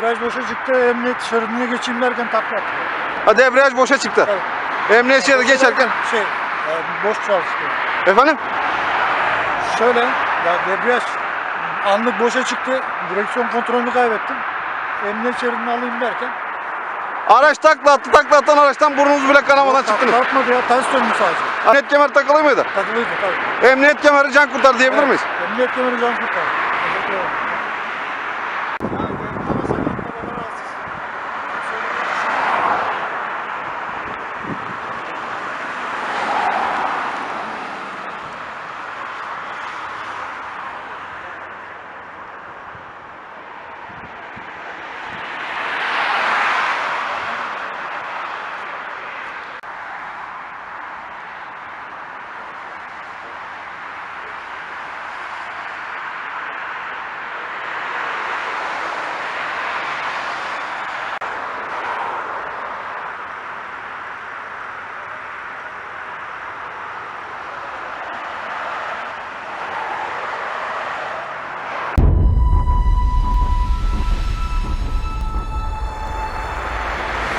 Viraj boşa çıktı. Emniyet şeridine geçeyim derken takla attı. Ha, debriyaj boşa çıktı. Tabii. Emniyet şeridi geçerken. Şey, e, boş çalıştı. Efendim? Şöyle, ya debriyaj anlık boşa çıktı. Direksiyon kontrolünü kaybettim. Emniyet şeridini alayım derken Araç takla attı. Takla atan araçtan burnunuz bile kanamadan çıktınız. takla atmadı ya. Ters döndü sadece. Emniyet kemeri takılı mıydı? Takılıydı tabii. Emniyet kemeri can kurtar diyebilir miyiz? Emniyet kemeri can kurtar. Teşekkür ederim.